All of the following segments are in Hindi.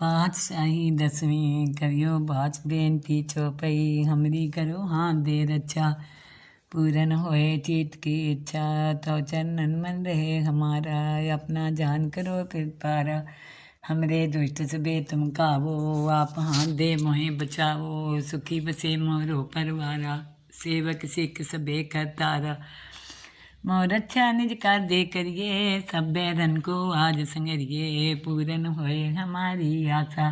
पाँच साईं दसवीं करियो, बाच बेनती चौपाई हमरी करो। हाँ दे रचा अच्छा, पूरन होए चीत की इच्छा। तो चरणन मन रहे हमारा, अपना जान करो फिर पारा। हमरे दुष्ट सबे तुम कावो, आप हाँ दे मोहे बचाओ सुखी बसे मोरो परवारा, सेवक सिख सबे कर तारा। अच्छा निज दे करिए सब बैरन को आज संगरिए पूरन होए हमारी आशा।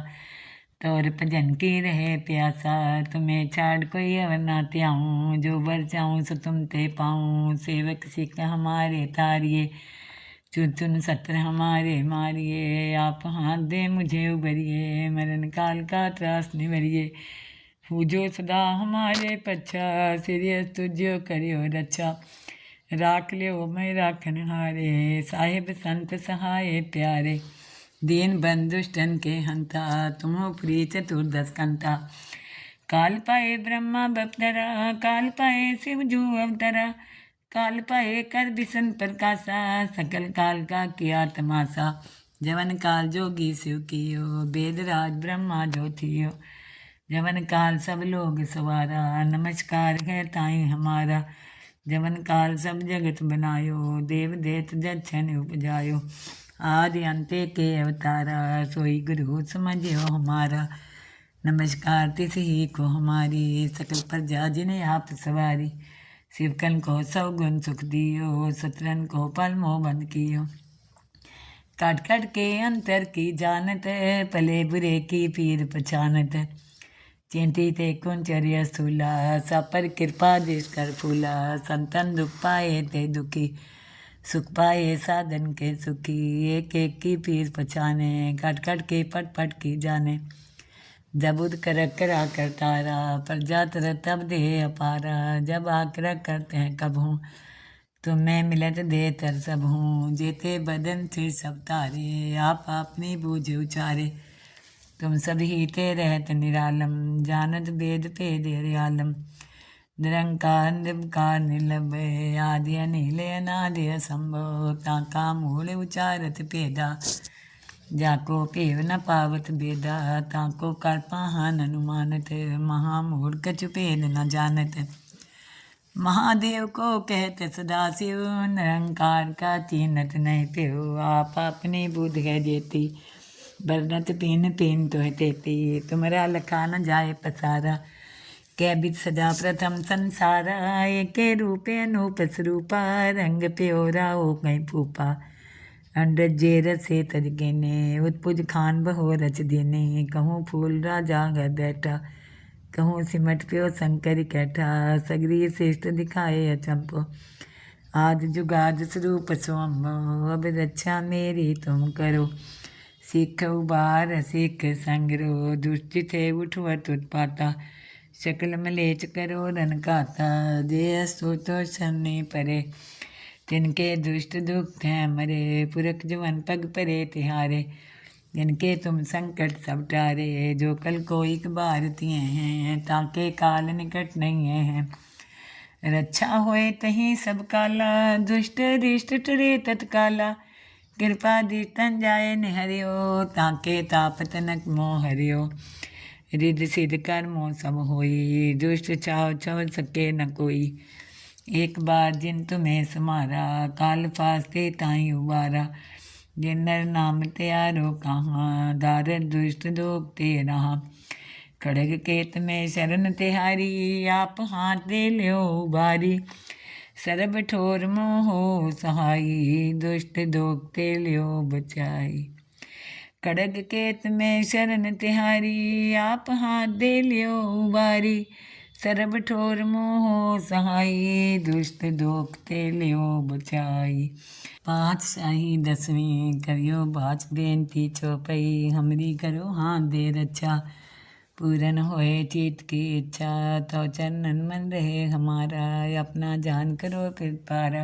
तोर भजन की रहे प्यासा, तुम्हें छाड़ कोई अवर ना त्याऊं। जो बर चाहूँ सो तुम ते पाऊँ। सेवक सिख हमारे तारिए, चुन चुन सत्र हमारे मारिए। आप हाथ दे मुझे उबरिए, मरण काल का त्रास निवरिए। पूजो सदा हमारे पच्छा सिरियस तुझो करियो रक्षा। राख लियो मैं राखन हारे, साहिब संत सहाय प्यारे। दीन बंधुष्टन के हंता, तुमो प्री चतुर्दश कंता। काल पाए ब्रह्मा बपदरा, काल पाए शिव जू अवतरा। काल पाए कर बिसन प्रकाशा सकल काल का किया तमाशा। जवन काल जोगी शिव कियो वेद राज ब्रह्मा जो थियो। जवन काल सब लोग सवारा, नमस्कार है ताई हमारा। जवन काल सब जगत बनायो देव देत जछन उपजायो आदि अंते के अवतारा सोई गुरु समझियो हमारा नमस्कार तिस ही को हमारी सकल प्रजा जिन्हें आप सवारी शिवकन को सौ गुण सुख दियो सतरन को पल मोह बंद कियो काट काट के अंतर की जानत पले बुरे की पीर पछानत चिंती ते कुंचर्य स्थूला सपर कृपा जिस कर फूला, संतन दुख पाए ते दुखी, सुख पाए साधन के सुखी, एक एक की पीर पछाने कट कट के पट पट की जाने। जब उद कर करा कर तारा पर जात तब दे अपारा, जब आकर करते हैं कब तुम्हें मिलत दे तर सब हूँ जेते बदन से सब तारे, आप अपनी बूझ उचारे। तुम सब ही ते रहत निरालम, जानत वेद भेद हरियालम। निरंकार निर्विकार निर्लभ आदि अनिल, अनादि असंभव। ताका मूल उचारत भेदा। जाको पेव न पावत बेदा ताको कर पाहन अनुमानत। महामूढ़ कछु भेद न जानत। महादेव को कहत सदा शिव निरंकार का चीनत नहीं प्यो आप अपनी बुद्ध है देती। बरनत पीन पीन तो है तेती तुमरा लखा न जाए पसारा। कैबित सदा प्रथम संसारा, एक रूपे अनूप स्वरूपा रंग प्योरा ओ गई फूपा। अंडर जे रसे तजगे ने उत्पुज खान बहो रच देने। कहूँ फूल राजा घर बैठा, कहूँ सिमट प्यो शंकर कैठा। सगरी श्रेष्ठ दिखाए अचंपो। आज जुगाद स्वरूप स्वम, अब रक्षा मेरी तुम करो। सिख उबार, सिख संगरो दुष्ट थे उठवत उत्पाता। शकल मलेच करो रन काता दे सो तो शनि परे। जिनके दुष्ट दुख हैं मरे, पुरख जवन पग परे तिहारे। जिनके तुम संकट सब टारे, जो कल को एक बार तिए हैं, ताके काल निकट नहीं है। रक्षा होए तही सब काला, दुष्ट रिष्ट टरे तत्काला। कृपा दीतन जाए निहरियो ताके ताप तनक मोह हरियो रिद सिद्ध कर्मो सब होई दुष्ट चाव चव सके न कोई एक बार जिन तुम्हें समारा काल फास्ते ताई उबारा जिन नर नाम त्यारो कहाँ दार दुष्ट दोग ते रहा खड़ग केत में शरण तिहारी आप हाथ दे लियो उबारी सरब ठोर मोहो सहाई दुष्ट दोग ते लियो बचाई खड़ग केत में शरण तिहारी आप हाथ दे लियो उबारी ਸਰਬ ਠੋਰ ਮੋਹ ਸਹਾਈ ਦੁਸ਼ਟ ਦੋਖ ਤੇ ਲਿਓ ਬਚਾਈ ਪਾਤਸ਼ਾਹੀ ਦਸਵੀਂ ਕਰਿਓ ਬਾਚ ਬੇਨਤੀ ਚੋਪਈ ਹਮਰੀ ਕਰੋ ਹਾਂ ਦੇ ਰੱਛਾ पूरन होए चित की इच्छा तो चरणन मन रहे हमारा। अपना जान करो फिर पारा।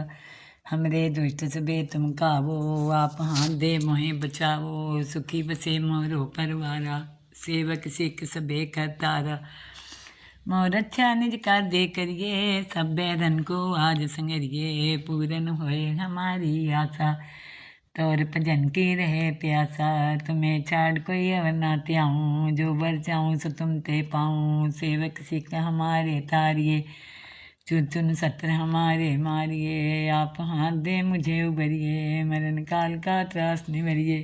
हमरे दुष्ट सबे तुम कावो, आप हाथ दे मोहे बचाओ सुखी बसे मोरो परवारा, सेवक सिख सबे करतारा मोर अच्छा निज कर दे करिए सब बैरन को आज संगरिए। पूरन होए हमारी आशा। तौर भजन की रहे प्यासा तुम्हें छाड़ कोई अवर ना त्याऊँ। जो बर चाहूँ सो तुम ते पाऊँ। सेवक सिख हमारे तारिए चुन चुन सत्र हमारे मारिए। आप हाथ दे मुझे उबरिए, मरण काल का त्रास निवरिए।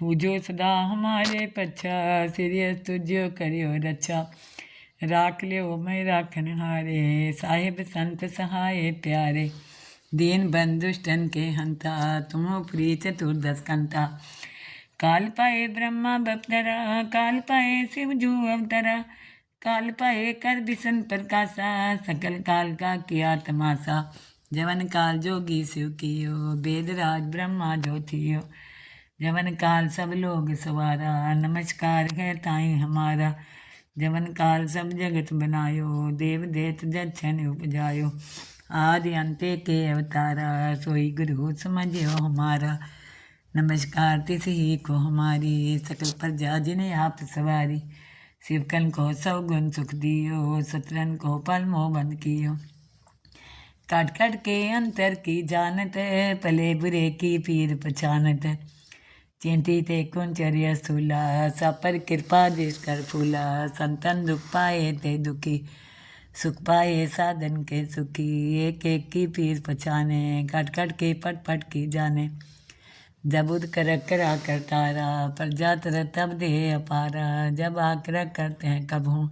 पूजो सदा हमारे पच्छा, सिरियस तुझो करियो रक्षा राख लियो मैं राखन हारे, साहिब संत सहाय प्यारे। दीन बंधुष्टन के हंता, तुमो प्रिय चतुर्दश कंता। काल पाए ब्रह्मा बपतरा काल पाए शिव जू अवतरा। काल पाए कर बिसन प्रकाशा, सकल काल का किया तमाशा। जवन काल जोगी शिव कियो, वेद राज ब्रह्मा जो थियो। जवन काल सब लोग सवारा, नमस्कार है ताई हमारा। जवन काल सब जगत बनायो, देव देत जक्षण उपजायो। आदि अंते के अवतारा सोई गुरु समझियो हमारा। नमस्कार तिस ही को हमारी सकल प्रजा जिन्हें आप सवारी। शिवकन को सौ गुण सुख दियो, सतरन को पल मोह बंद कियो। काट काट के अंतर की जानत है, पले बुरे की पीर पछानत चिंती ते कुंचर्य सूला, सपर कृपा देश कर फूला, संतन दुख पाए ते दुखी। सुख पाए साधन के सुखी, एक एक की पीर पछाने, कट कट के पट पट की जाने। जब उद कर करा कर तारा पर जात तब दे अपारा। जब आकर करते हैं कब हूँ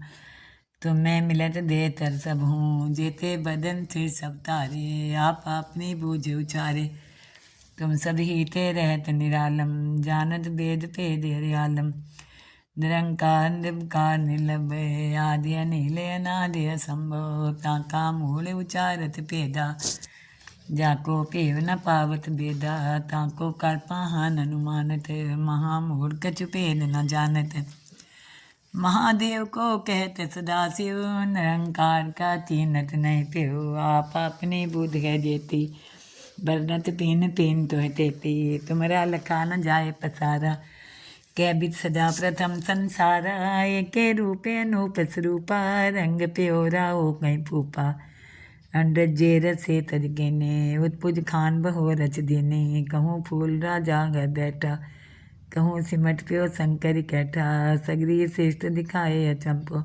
तुम्हें मिलत दे तर सब। हूँ जेते बदन थे सब तारे, आप अपनी बूझ उचारे। तुम सब ही ते रहत निरालम, जानत वेद पे आलम निरंकार निर्विकार निलभ आदि अनिल अनादि ताका मूल उचारत भेदा जाको पेव न पावत बेदा ताको कर पाहन अनुमानत महामूल कछु न जानत महादेव को कहते सदाशिव निरंकार का तीनत नहीं प्यो आप अपनी बुद्ध है देती बरनत पीन पीन तो है तेती तुम्हारा लखा न जाए पसारा कैबित सदा प्रथम संसार के रूपे अनूप स्वरूपा रंग प्योरा ओ कहीं फूपा अंड जेर से तजगे ने उत्पुज खान बहो रच देने। कहूँ फूल राजा घर बैठा, कहूँ सिमट प्यो शंकर कैठा। सगरी श्रेष्ठ दिखाए अचंपो।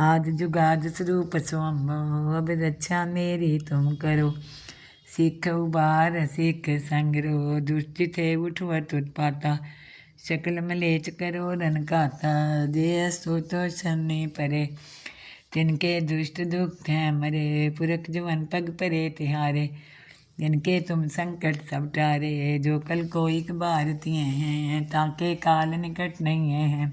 आज जुगाज स्वरूप स्वम, अब रक्षा मेरी तुम करो। सिख उबार सिख संग्रो, दुष्ट थे उठवत उत्पाता। सकल मलेच करो रन काता दे तो सन्ने परे। जिनके दुष्ट दुख हैं मरे, पुरख जुवन पग परे तिहारे। जिनके तुम संकट सब टारे, जो कल को एक बार तिए हैं, ताके काल निकट नहीं है।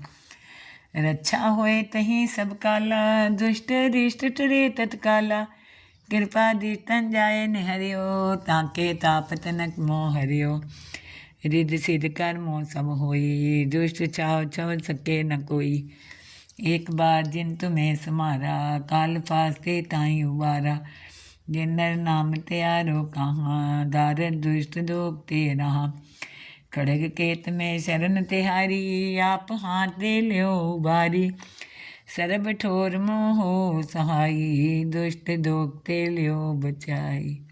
रक्षा होए तही सब काला, दुष्ट रिष्ट टरे तत्काला। कृपा दितन जाए निहरियो, ताके ताप तनक मोह हरियो रिद सिद्ध कर्मों सब होई दुष्ट चाव चव सके न कोई एक बार जिन तुम्हें समारा काल फास्ते ताई उबारा जिन नर नाम त्यारो कहाँ दार दुष्ट दोग ते रहा खड़ग केत में शरण तिहारी आप हाथ दे लियो उबारी सरब ठोर मोह सहाई दुष्ट दोग ते लियो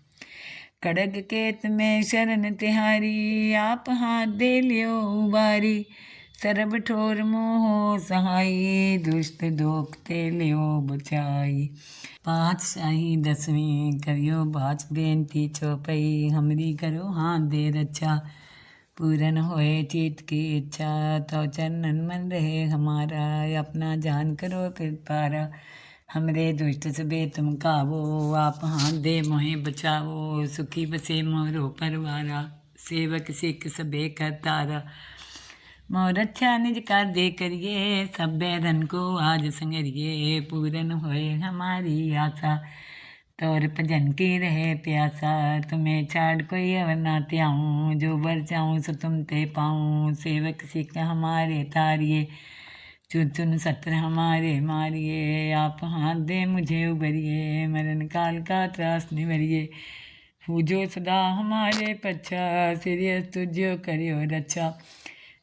खड़ग केत में शरण तिहारी, आप हाथ दे लियो उबारी। सरब ठोर मोह सहाई, दुष्ट दोख ते लियो बचाई। पाँच शाही दसवीं करियो बाच, बेनती चौपई, हमरी करो हाथ दे रक्षा पूरन होए चित की इच्छा तो चरणन मन रहे हमारा। अपना जान करो फिर पारा। हमरे दुष्ट सबे तुम कावो, आप हाँ दे मोहे बचावो। सुखी बसे मोरो परवारा, सेवक सिख सबे कर तारा मोर अच्छा निज कर दे करिए सब बैरन को आज संगरिए। पूरन होए हमारी आशा, तौर भजन की रहे प्यासा। तुम्हें छाड़ कोई अवर ना त्याऊँ, जो बर चाहूँ सो तुम ते पाऊँ। सेवक सिख हमारे तारिए। चुन चुन सत्र हमारे मारिए, आप हाथ दे मुझे उबरिए, मरण काल का त्रास निवरिए। पूजो सदा हमारे पच्छा, सिरियस तुझो करियो रक्षा।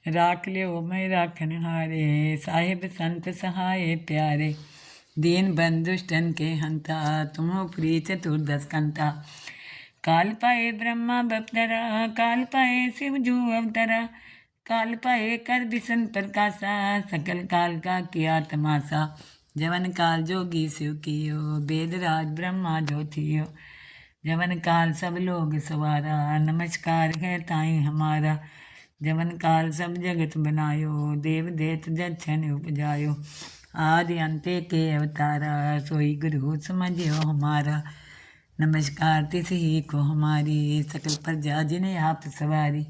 राख लियो मैं राखन हारे, साहिब संत सहाय प्यारे। दीन बंधुष्टन के हंता, तुमो प्रिय चतुर्दश कंता। काल पाए ब्रह्मा बपतरा काल पाए शिव जू अवतरा। काल पाए कर बिसन प्रकाशा सकल काल का किया तमाशा। जवन काल जोगी शिव कियो वेद राज ब्रह्मा जो थियो। जवन काल सब लोग सवारा, नमस्कार है ताई हमारा। जवन काल सब जगत बनायो, देव देत जछन उपजायो। आदि अंते के अवतारा, सोई गुरु समझियो हमारा। नमस्कार तिस ही को हमारी, सकल प्रजा जिन्हें आप सवारी।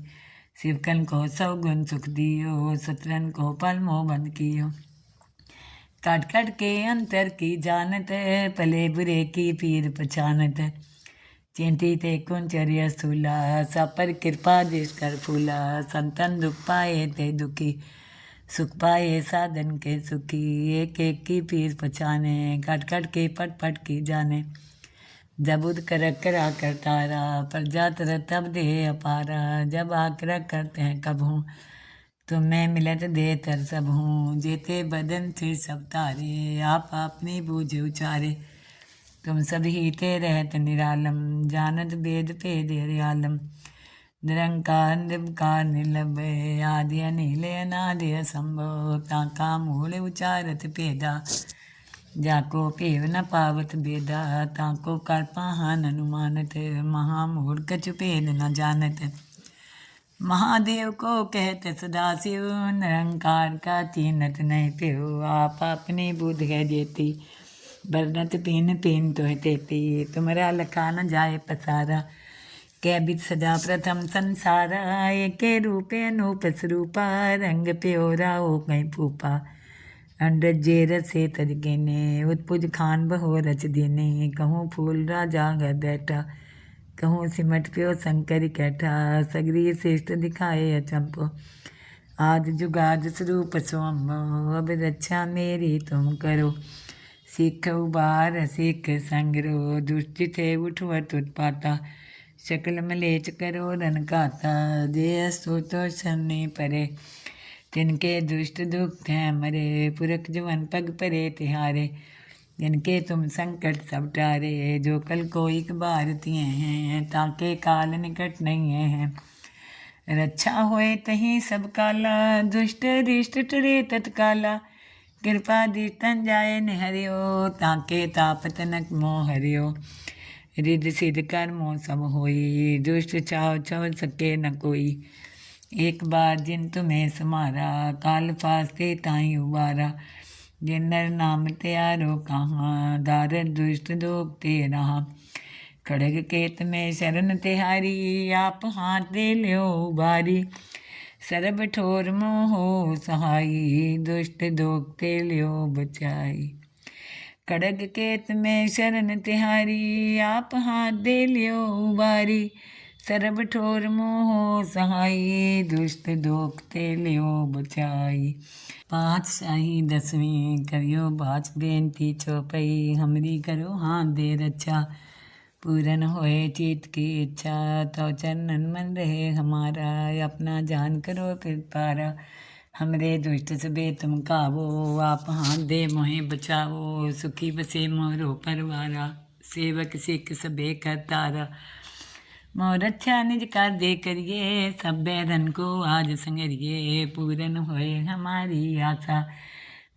शिवकन को सौ गुण सुख दियो, सतरन को पल मोह बंद कियो। काट काट के अंतर की जानत है, पले बुरे की पीर पहचानत चिंती ते कुंचर्य स्थूला सा पर कृपा देश कर फूला। संतन दुख पाए ते दुखी, सुख पाए साधन के सुखी। एक एक की पीर पहचाने कट कट के पट पट की जाने। जब उद कर करा तारा पर जात तब दे अपारा। जब आकर करते हैं कब हूँ तुम्हें मिलत दे तर सब हूँ। जेते बदन थे सब तारे, आप अपनी बूझ उचारे। तुम सब ही ते रहत निरालम, जानत वेद भेद आलम निरंकार निर्विकार निर्लभ आदि अनिल अनादि असंभव। ताका मूल उचारत भेदा जाको पेव न पावत बेदा, ताको कर पाहन अनुमानत कछु भेद न जानत। महादेव को कहते सदाशिव निरंकार का तीनत नहीं प्यो, आप अपनी बुद्ध है जेती बरनत पीन पीन तो तेती तुम्हारा लखा न जाए पसारा। कैबित सदा प्रथम संसारा, एक रूपे अनूप स्वरूपा, रंग प्योरा हो गई फूपा अंडर जे रसे तजगे ने उत्पुज खान बहो रच देने कहूँ फूल राजा घर बैठा कहूँ सिमट प्यो शंकर कैठा सगरी श्रेष्ठ दिखाए अचंपो आज जुगाद स्वरूप सोम अब रक्षा मेरी तुम करो सिख उबार सिख संग्रो दुष्ट थे उठवत उत्पाता शकल मलेच करो रन काता दे सो तो सन्ने परे तिनके दुष्ट दुख हैं मरे, पुरख जवन पग परे तिहारे। जिनके तुम संकट सब टारे, जो कल को एक बार तिए हैं, ताके काल निकट नहीं है। रक्षा होए तही सब काला, दुष्ट रिष्ट टरे तत्काला। कृपा दीतन जाए निहरियो, ताके ताप तनक मोह हरियो। रिद सिद्ध कर्मो सब होई, दुष्ट चाव चव सके न कोई। एक बार जिन तुम्हें समारा काल फास्ते ताई उबारा। जिन्नर नाम त्यारो कहाँ, दार दुष्ट दोग ते रहा खड़ग केत में शरण तिहारी, आप हाथ दे ल्यो उबारी। सरब ठोर मोहो सहाई, दुष्ट दोग ते ल्यो बचाई। खड़ग केत में शरण तिहारी, आप हाथ दे लियो उबारी। सरब ठोर मोहो सहाई दुष्ट दोख ते लियो बचाई पाँच शाही दसवीं करियो बाच बेनती चौपई हमरी करो हाथ दे रक्षा पूरन होए चित की इच्छा तो चरणन मन रहे हमारा अपना जान करो फिर पारा हमरे दुष्ट सबे तुम कावो आप हाथ दे मोहे बचावो सुखी बसे मोरो परवारा सेवक सिख सबे करतारा मोर अच्छा निज कर दे करिए सब बैरन को आज संगरिए, पूरन होए हमारी आशा।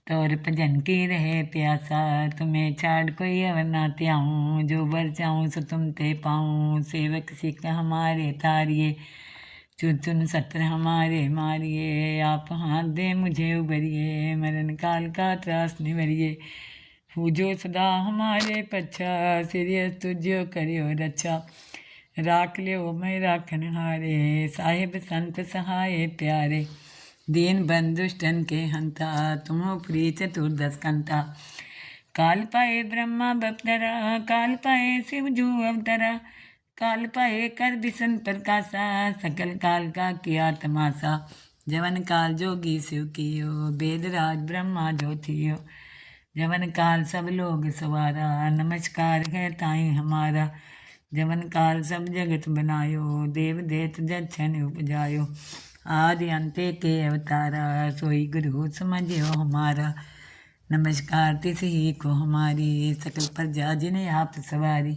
तोर भजन की रहे प्यासा, तुम्हें छाड़ कोई अवर ना त्याऊँ, जो बर चाहूँ सो तुम ते पाऊँ। सेवक सिख हमारे तारिए चुन चुन सत्र हमारे मारिए। आप हाथ दे मुझे उबरिए, मरण काल का त्रास निवरिए। पूजो सदा हमारे पच्छा सिरियस तुझो करियो रक्षा राख लियो मैं राखन हारे, साहिब संत सहाय प्यारे। दीन बंधुष्टन के हंता, तुमो प्री चतुर्दश कंता। काल पाए ब्रह्मा बपतरा काल पाए शिव जू अवतरा। काल पाए कर बिसन प्रकाशा, सकल काल का किया तमाशा। जवन काल जोगी शिव कियो वेद राज ब्रह्मा जो थियो। जवन काल सब लोग सवारा, नमस्कार है ताई हमारा। जवन काल सब जगत बनायो देव देत जछन उपजायो आदि अंते के अवतारा सोई गुरु समझियो हमारा नमस्कार तिस ही को हमारी सकल प्रजा जिन्हें आप सवारी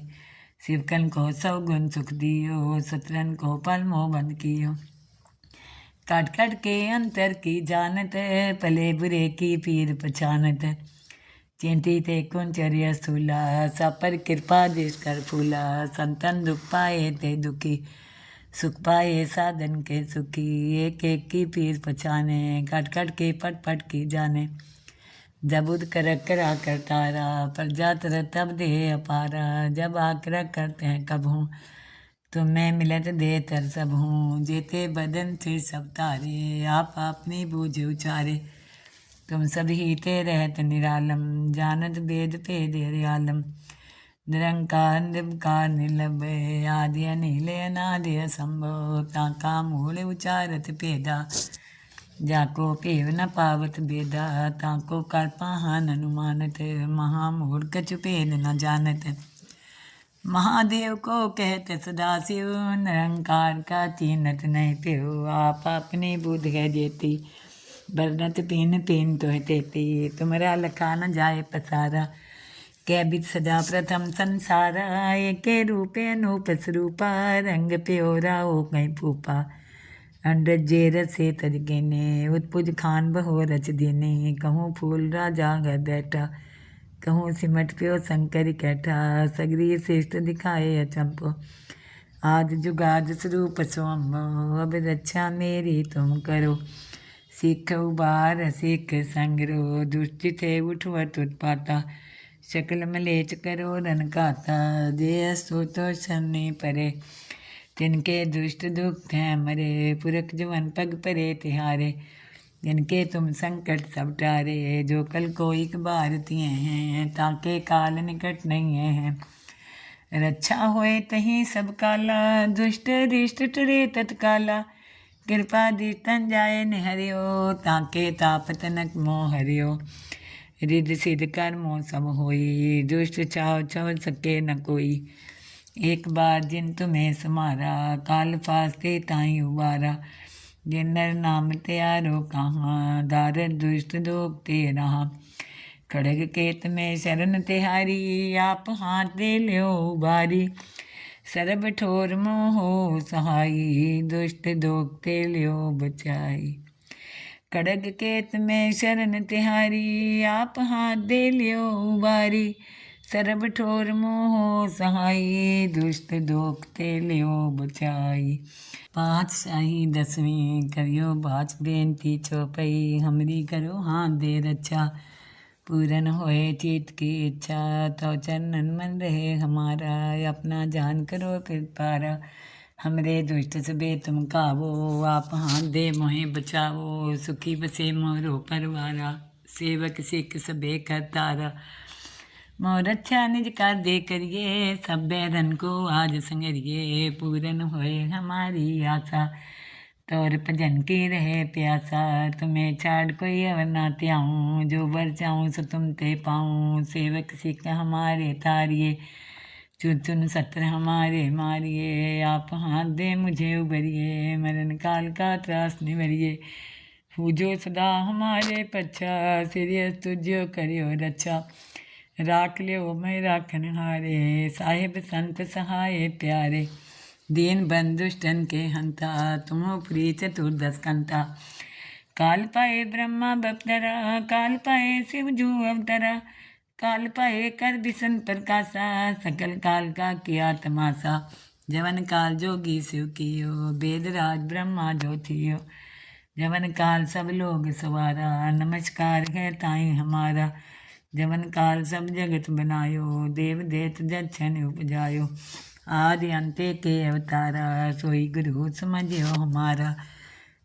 शिवकन को सौ गुण सुख दियो सतरन को पल मोह बंद कियो काट काट के अंतर की जानत पले बुरे की पीर पछानत चिंती ते कुंचर्य स्थूला सापर कृपा देश कर फूला, संतन दुख पाए ते दुखी, सुख पाए साधन के सुखी, एक एक की पीर पछाने काट काट के पट पट की जाने। जब उद कर करा कर तारा पर जात तब दे अपारा, जब आकर करते हैं कब हूँ तुम मैं मिलत दे तर सब हूँ, जेते बदन थे सब तारे, आप अपनी बूझ उचारे। तुम सब ही ते रहत निरालम, जानत वेद पे दे आलम निरंकार निर्विकार निर्लभ आदि अनिल अनादि असंभव। ताका मूल उचारत पेदा जाको पेव न पावत बेदा ताको कल्पाहान अनुमानत महामूल कछु भेद न जानत। महादेव को कहत सदा शिव निरंकार का चीनत नहीं प्यो आप अपनी बुद्ध है जेती बरनत पीन पीन तो है तेती तुमरा लखा न जाए पसारा। कै बिच सजा प्रथम संसार। एके रूपे अनूप स्वरूपा रंग प्योरा हो गई फूपा अंडर जे रसे तरीके ने उत्पुज खान बहो रच देने। कहूँ फूल राजा घर बैठा। कहूँ सिमट प्यो शंकर कैठा। सगरी श्रेष्ठ दिखाए अचंपो। आज जुगाद स्वरूप सोम अब रक्षा मेरी तुम करो। सिख उबार, सिख संग्रो दुष्ट थे उठवत उत्पाता। शकल मलेच करो रन काता दे तो सन्नी परे। तिनके दुष्ट दुख हैं मरे, पुरख जवन पग परे तिहारे। जिनके तुम संकट सब टारे, जो कल को एक बार तिए हैं, ताके काल निकट नहीं है। रक्षा होए तही सब काला, दुष्ट रिष्ट टरे तत्काला। कृपा दीतन जाए निहरियो ताके ताप तनक मोह हरियो रिद सिद्ध कर्मों सब होई दुष्ट चाव चव सके न कोई एक बार जिन तुम्हें समारा काल फास्ते ताई उबारा जिन नर नाम त्यारो कहाँ दार दुष्ट दोग ते रहा खड़ग केत में शरण तिहारी आप हाथ दे लियो उबारी सरब ठोर मोहो सहाई, दुष्ट दोग ते लियो बचाई। कड़ग केत में शरण तिहारी, आप हाथ दे लियो उबारी। सरब ठोर मोह सहाई, दुष्ट दोखते लियो बचाई। पाँच शाही दसवीं करियो बाच बेनती चौपई। हमरी करो हाथ दे रक्षा पूरन होए चित की इच्छा तो चरणन मन रहे हमारा। अपना जान करो फिर पारा हमरे दुष्ट सबे तुम कावो। आप हाथ दे मोहे बचावो, सुखी बसे मोरो परवारा। सेवक सिख सबे करतारा मोर अच्छा निज कर दे करिए सब बैरन को आज संगरिए। पूरन होए हमारी आशा तौर भजन की रहे प्यासा तुम्हें छाड़ कोई अवर ना त्याऊँ जो बर चाहूँ सो तुम ते पाऊँ। सेवक सिख हमारे तारिए चुन चुन सत्र हमारे मारिए। आप हाथ दे मुझे उबरिए, मरण काल का त्रास निवरिए। पूजो सदा हमारे पच्छा, सिरियस तुझो करियो रक्षा राख लियो मैं राखन हारे, साहिब संत सहाय प्यारे। दीन बंधुष्टन के हंता, तुमो प्री चतुर्दश कंता। काल पाए ब्रह्मा बपदरा, काल पाए शिव जू अवतरा। काल पाए कर बिसन प्रकाशा, सकल काल का किया तमाशा। जवन काल जोगी शिव कियो वेद राज ब्रह्मा जो जवन काल सब लोग सवारा, नमस्कार है ताई हमारा। जवन काल सब जगत बनायो, देव देत जक्षण उपजायो। आदि अंते के अवतारा सोई गुरु समझियो हमारा।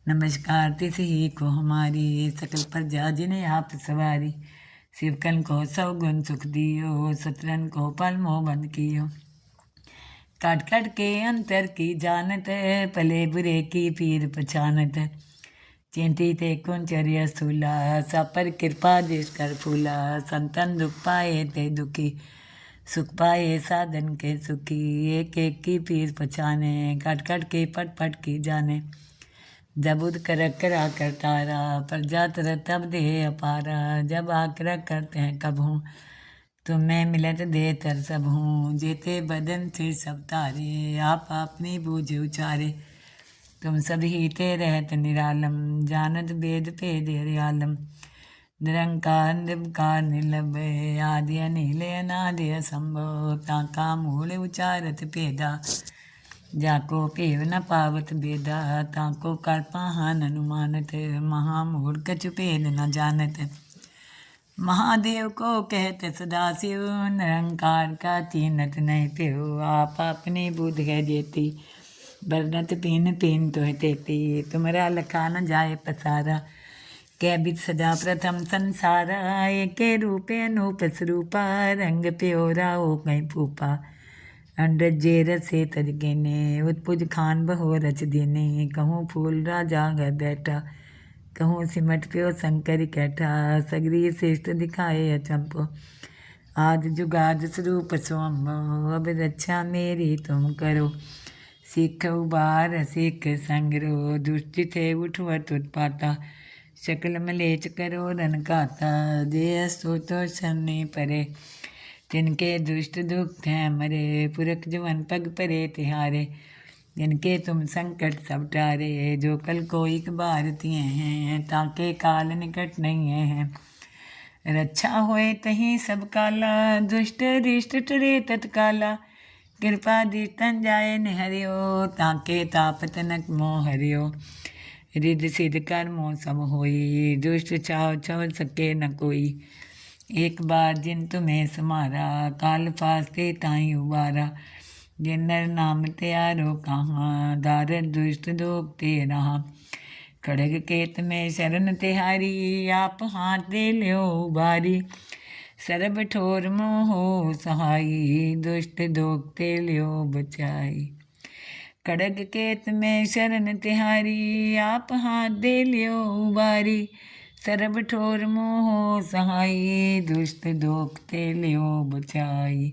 नमस्कार, तिस ही को हमारी, सकल प्रजा जिन्हें आप सवारी। शिवकन को सौ गुण सुख दियो, सतरन को पल मोह बंद कियो। काट काट के अंतर की जानत पले बुरे की पीर चिंती ते कुंचर्य स्थूला सपर कृपा देश कर फूला, संतन दुख पाए ते दुखी। सुख पाए साधन के सुखी, एक एक की पीर पछाने कट कट के पट पट की जाने। जब उद कर करा कर तारा पर जात तब दे अपारा। जब आकर करते हैं कब हूँ तुम मैं मिलत दे तर सब हूँ। जेते बदन थे सब तारे, आप अपनी बूझ उचारे। तुम सब ही ते रहत निरालम, जानत वेद भेद हरियालम। निरंकार निर्विकार निर्लभ आदि अनिल अनादि असंभव ताका मूल उचारत भेदा, जाको भेव न पावत बेदा ताको कल्पाहान अनुमानत महामूल भेद न जानत। महादेव को कहत सदाशिव, निरंकार का तीनत नहीं प्यो आप अपनी बुद्ध है देती बरनत पीन पीन तो है तेती तुमरा लखा न जाए पसारा। कै बित सदा प्रथम संसारा एक रूपे अनूप स्वरूपा, रंग प्योरा हो कहीं फूपा अंडर जे रसे तजगे ने उत्पुज खान बहो रच देने। कहूँ फूल राजा घर बैठा, कहूँ सिमट प्यो शंकर कैठा। सगरी श्रेष्ठ दिखाए अचंपो। आज जुगाद स्वरूप स्वम्भो अब रक्षा मेरी तुम करो। सिख उबार, सिख संगरो, दुष्ट थे उठवत उत्पाता। शकल मलेच करो रन काता देह सो तो परे। तिनके दुष्ट दुख हैं मरे, पुरख जवन पग परे तिहारे। जिनके तुम संकट सब टारे, जो कल को एक बार तिए हैं, ताके काल निकट नहीं है। रक्षा होए तही सब काला, दुष्ट रिष्ट टरे तत्काला। कृपा दीर्तन जाए निहरियो, ताके ताप तनक मोह हरियो रिद सिद्ध कर मोह सब होई, दुष्ट चाव चव सके न कोई। एक बार जिन तुम्हें समारा, काल फास्ते ताई उबारा। जिनर नाम त्यारो कहाँ दार दुष्ट दोग ते रहा। खड़ग केत में शरण तिहारी, आप हाथ दे लो बारी सरब ठोर मोहो सहाई, दुष्ट दोग ते लियो बचाई। खड़ग केत में शरण तिहारी, आप हाथ दे लियो उबारी सरब ठोर मोह सहाई दुष्ट दोखते लियो बचाई।